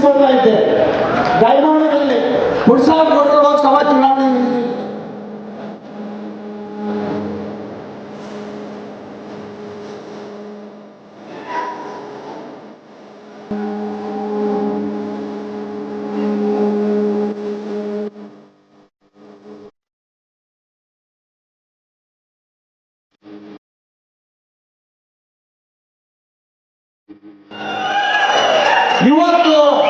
ನಡೆಸಿಕೊಳ್ತಾ ಇದ್ದೆ. ದಯಮಾನದಲ್ಲಿ ಹುಡ್ಸ ಲೋಕಸಭಾ ಚುನಾವಣೆ ಇವತ್ತು